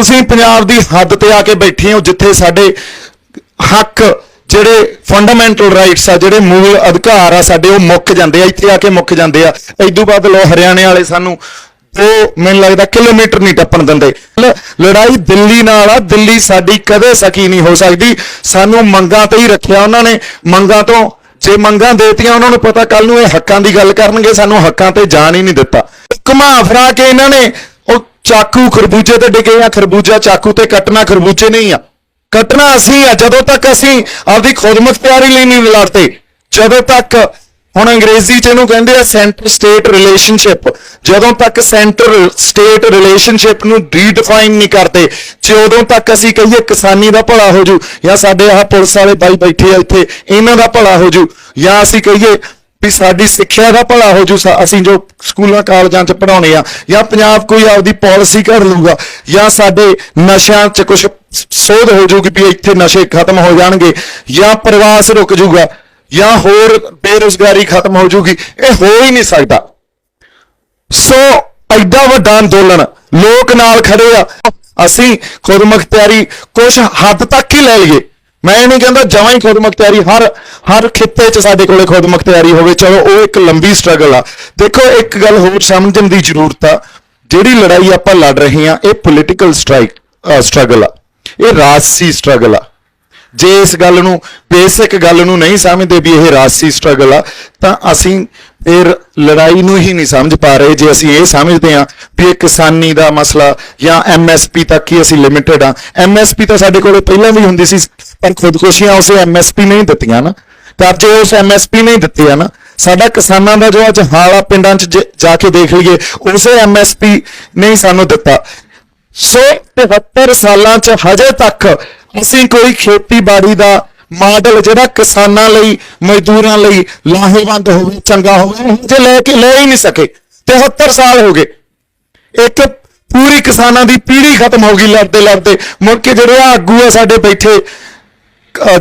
ਤੁਸੀਂ ਪੰਜਾਬ ਦੀ ਹੱਦ ਤੇ ਆ ਕੇ ਬੈਠੇ ਹੋ, ਜਿੱਥੇ ਸਾਡੇ ਹੱਕ ਜਿਹੜੇ ਫੰਡਾਮੈਂਟਲ ਰਾਈਟਸ ਆ, ਜਿਹੜੇ ਮੂਲ ਅਧਿਕਾਰ ਆ, ਸਾਡੇ ਉਹ ਮੁੱਕ ਜਾਂਦੇ ਆ, ਇੱਥੇ ਆ ਕੇ ਮੁੱਕ ਜਾਂਦੇ ਆ। ਇਦੋਂ ਬਾਅਦ ਲੋ ਹਰਿਆਣੇ ਵਾਲੇ ਸਾਨੂੰ ਉਹ ਮੈਨੂੰ ਲੱਗਦਾ ਕਿਲੋਮੀਟਰ ਨਹੀਂ ਟੱਪਣ ਦਿੰਦੇ। ਲੜਾਈ ਦਿੱਲੀ ਨਾਲ ਆ, ਦਿੱਲੀ ਸਾਡੀ ਕਦੇ ਸਕੀ ਨਹੀਂ ਹੋ ਸਕਦੀ। ਸਾਨੂੰ ਮੰਗਾਂ ਤੇ ਹੀ ਰੱਖਿਆ ਉਹਨਾਂ ਨੇ। ਮੰਗਾਂ ਤੋਂ ਜੇ ਮੰਗਾਂ ਦੇਤੀਆਂ, ਉਹਨਾਂ ਨੂੰ ਪਤਾ ਕੱਲ ਨੂੰ ਇਹ ਹੱਕਾਂ ਦੀ ਗੱਲ ਕਰਨਗੇ, ਸਾਨੂੰ ਹੱਕਾਂ ਤੇ ਜਾਣ ਹੀ ਨਹੀਂ ਦਿੱਤਾ। ਘੁਮਾ ਫਰਾ ਕੇ ਇਹਨਾਂ ਨੇ ਚਾਕੂ ਖਰਬੂਜੇ ਤੇ ਡਿੱਗੇ ਆ, ਖਰਬੂਜਾ ਚਾਕੂ ਤੇ ਕੱਟਣਾ ਖਰਬੂਜੇ ਨਹੀਂ ਆ। ਕੱਟਣਾ ਅਸੀਂ ਆ, ਜਦੋਂ ਤੱਕ ਅਸੀਂ ਆਪਦੀ ਖੁਦਮੁਖਤਿਆਰੀ ਲਈ ਨਹੀਂ ਲੜਦੇ, ਜਦੋਂ ਤੱਕ ਹੁਣ ਅੰਗਰੇਜ਼ੀ ਚ ਇਹਨੂੰ ਕਹਿੰਦੇ ਆ ਸੈਂਟਰ ਸਟੇਟ ਰਿਲੇਸ਼ਨਸ਼ਿਪ, ਜਦੋਂ ਤੱਕ ਸੈਂਟਰ ਸਟੇਟ ਰਿਲੇਸ਼ਨਸ਼ਿਪ ਨੂੰ ਰੀਡਿਫਾਈਨ ਨਹੀਂ ਕਰਦੇ, ਜੇ ਉਦੋਂ ਤੱਕ ਅਸੀਂ ਕਹੀਏ ਕਿਸਾਨੀ ਦਾ ਭਲਾ ਹੋ ਜੂ, ਜਾਂ ਸਾਡੇ ਆਹ ਪੁਲਿਸ ਵਾਲੇ ਬਾਈ ਬੈਠੇ ਆ ਇੱਥੇ, ਇਹਨਾਂ ਦਾ ਭਲਾ ਹੋ ਜੂ, ਜਾਂ ਅਸੀਂ ਕਹੀਏ ਵੀ ਸਾਡੀ ਸਿੱਖਿਆ ਦਾ ਭਲਾ ਹੋ ਜੂ ਅਸੀਂ ਜੋ ਸਕੂਲਾਂ, ਕਾਲਜਾਂ 'ਚ ਪੜਾਉਣੇ ਆ, ਜਾਂ ਪੰਜਾਬ ਕੋਈ ਆਪਦੀ ਪਾਲਿਸੀ ਘੜ ਲੂਗਾ ਜਾਂ ਸਾਡੇ ਨਸ਼ਿਆਂ 'ਚ ਕੁਝ ਸੋਧ ਹੋ ਜੂਗੀ ਵੀ ਇੱਥੇ ਨਸ਼ੇ ਖਤਮ ਹੋ ਜਾਣਗੇ, ਜਾਂ ਪ੍ਰਵਾਸ ਰੁਕ ਜੂਗਾ, ਜਾਂ ਹੋਰ ਬੇਰੁਜ਼ਗਾਰੀ ਖਤਮ ਹੋ ਜੂਗੀ, ਇਹ ਹੋ ਹੀ ਨਹੀਂ ਸਕਦਾ। ਸੋ ਐਡਾ ਵੱਡਾ ਅੰਦੋਲਨ, ਲੋਕ ਨਾਲ ਖੜੇ ਆ, ਅਸੀਂ ਖੁਦ ਮੁਖਤਿਆਰੀ ਕੁਝ ਹੱਦ ਤੱਕ ਹੀ ਲੈ ਲਈਏ। ਮੈਂ ਇਹ ਨਹੀਂ ਕਹਿੰਦਾ ਜਮਾਂ ਹੀ ਖੁਦ ਮੁਖਤਿਆਰੀ ਹਰ ਹਰ ਖਿੱਤੇ 'ਚ ਸਾਡੇ ਕੋਲੇ ਖੁਦ ਮੁਖਤਿਆਰੀ ਹੋਵੇ, ਚਲੋ ਉਹ ਇੱਕ ਲੰਬੀ ਸਟਰਗਲ ਆ। ਦੇਖੋ, ਇੱਕ ਗੱਲ ਹੋਰ ਸਮਝਣ ਦੀ ਜ਼ਰੂਰਤ ਆ, ਜਿਹੜੀ ਲੜਾਈ ਆਪਾਂ ਲੜ ਰਹੇ ਆ ਇਹ ਪੋਲੀਟੀਕਲ ਸਟ੍ਰਾਈਕ ਸਟਰਗਲ ਆ। ਇਹ ਰਾਜਸੀ ਸਟਰਗਲ ਆ। ਜੇ ਇਸ ਗੱਲ ਨੂੰ, ਬੇਸਿਕ ਗੱਲ ਨੂੰ ਨਹੀਂ ਸਮਝਦੇ ਵੀ ਇਹ ਰਾਜਸੀ ਸਟਰਗਲ ਆ, ਤਾਂ ਅਸੀਂ ਫਿਰ ਲੜਾਈ ਨੂੰ ਹੀ ਨਹੀਂ ਸਮਝ ਪਾ ਰਹੇ। ਜੇ ਅਸੀਂ ਇਹ ਸਮਝਦੇ ਹਾਂ ਵੀ ਇਹ ਕਿਸਾਨੀ ਦਾ ਮਸਲਾ ਜਾਂ ਐਮਐਸਪੀ ਤੱਕ ਹੀ ਅਸੀਂ ਲਿਮਿਟਡ ਆ ਐਮਐਸਪੀ ਤਾਂ ਸਾਡੇ ਕੋਲ ਪਹਿਲਾਂ ਵੀ ਹੁੰਦੀ ਸੀ, ਪਰ ਖੁਦਕੁਸ਼ੀਆਂ ਉਸੇ ਐਮਐਸਪੀ ਨਹੀਂ ਦਿੱਤੀਆਂ ਨਾ। ਕਰਜ਼ੇ ਉਸ ਐਮਐਸਪੀ ਨਹੀਂ ਦਿੱਤੇ ਆ ਨਾ। ਸਾਡਾ ਕਿਸਾਨਾਂ ਦਾ ਜੋ ਅੱਜ ਹਾਲ ਆ ਪਿੰਡਾਂ 'ਚ ਜਾ ਕੇ ਦੇਖ ਲਈਏ, ਉਸੇ ਐਮਐਸਪੀ ਨਹੀਂ ਸਾਨੂੰ ਦਿੱਤਾ। ਸੋ 73 ਸਾਲਾਂ ਚ ਹਜੇ ਤੱਕ ਅਸੀਂ ਕੋਈ ਖੇਤੀਬਾੜੀ ਦਾ ਮਾਡਲ ਜਿਹੜਾ ਕਿਸਾਨਾਂ ਲਈ, ਮਜ਼ਦੂਰਾਂ ਲਈ ਲਾਹੇਵੰਦ ਹੋਵੇ, ਚੰਗਾ ਹੋਵੇ ਜੇ ਲੈ ਕੇ ਲੈ ਹੀ ਨਹੀਂ ਸਕੇ 73 ਸਾਲ ਹੋ ਗਏ। ਇੱਕ ਪੂਰੀ ਕਿਸਾਨਾਂ ਦੀ ਪੀੜ੍ਹੀ ਖਤਮ ਹੋ ਗਈ ਲੜਦੇ ਲੜਦੇ। ਮੁੜ ਕੇ ਜਿਹੜੇ ਆਗੂ ਆ ਸਾਡੇ ਬੈਠੇ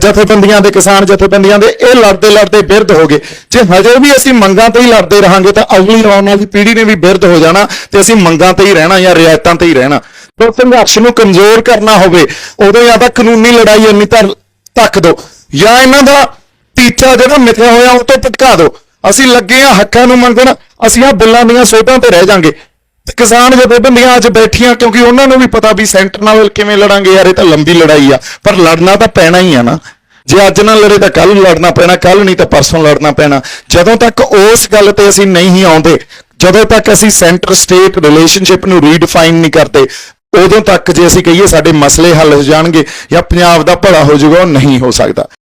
ਜਥੇਬੰਦੀਆਂ ਦੇ ਕਿਸਾਨ ਜਥੇਬੰਦੀਆਂ ਦੇ, ਇਹ ਲੜਦੇ ਲੜਦੇ ਬਿਰਧ ਹੋ ਗਏ। ਜੇ ਹਜੇ ਵੀ ਅਸੀਂ ਮੰਗਾਂ ਤੇ ਹੀ ਲੜਦੇ ਰਹਾਂਗੇ ਤਾਂ ਅਗਲੀ ਆਉਣ ਵਾਲੀ ਪੀੜ੍ਹੀ ਨੇ ਵੀ ਬਿਰਧ ਹੋ ਜਾਣਾ ਤੇ ਅਸੀਂ ਮੰਗਾਂ ਤੇ ਹੀ ਰਹਿਣਾ ਜਾਂ ਰਿਆਇਤਾਂ ਤੇ ਹੀ ਰਹਿਣਾ। ਤੋਂ ਸੰਘਰਸ਼ ਨੂੰ ਕਮਜ਼ੋਰ ਕਰਨਾ ਹੋਵੇ, ਉਦੋਂ ਜਾਂ ਤਾਂ ਕਾਨੂੰਨੀ ਲੜਾਈ ਇੰਨੀ ਤੱਕ ਦੋ। ਜਾਂ ਇਹਨਾਂ ਦਾ ਟੀਚਾ ਜਿਹੜਾ ਮਿਥਿਆ ਹੋਇਆ ਉਹ ਤੋਂ ਭਟਕਾ ਦਿਓ ਅਸੀਂ ਲੱਗੇ ਆ ਹੱਕਾਂ ਨੂੰ ਮੰਗਣ ਅਸੀਂ ਆ ਬਿੱਲਾਂ ਦੀਆਂ ਸੋਧਾਂ ਤੇ ਰਹਿ ਜਾਾਂਗੇ। ਕਿਸਾਨ ਜਥੇਬੰਦੀਆਂ ਅੱਜ ਬੈਠੀਆਂ, ਕਿਉਂਕਿ ਉਹਨਾਂ ਨੂੰ ਵੀ ਪਤਾ ਵੀ ਸੈਂਟਰ ਨਾਲ ਕਿਵੇਂ ਲੜਾਂਗੇ, ਯਾਰ ਇਹ ਤਾਂ ਲੰਬੀ ਲੜਾਈ ਆ। ਪਰ ਲੜਨਾ ਤਾਂ ਪੈਣਾ ਹੀ ਆ ਨਾ। ਜੇ ਅੱਜ ਨਾ ਲੜੇ ਤਾਂ ਕੱਲ ਲੜਨਾ ਪੈਣਾ ਕੱਲ ਨਹੀਂ ਤਾਂ ਪਰਸੋਂ ਲੜਨਾ ਪੈਣਾ। ਜਦੋਂ ਤੱਕ ਉਸ ਗੱਲ ਤੇ ਅਸੀਂ ਨਹੀਂ ਆਉਂਦੇ, ਜਦੋਂ ਤੱਕ ਅਸੀਂ ਸੈਂਟਰ ਸਟੇਟ ਰਿਲੇਸ਼ਨਸ਼ਿਪ ਨੂੰ ਰੀਡਿਫਾਈਨ ਨਹੀਂ ਕਰਦੇ ਉਦੋਂ ਤੱਕ ਜੇ ਅਸੀਂ ਕਹੀਏ ਸਾਡੇ ਮਸਲੇ ਹੱਲ ਹੋ ਜਾਣਗੇ ਜਾਂ ਪੰਜਾਬ ਦਾ ਭਲਾ ਹੋ ਜਾਊਗਾ, ਉਹ ਨਹੀਂ ਹੋ ਸਕਦਾ।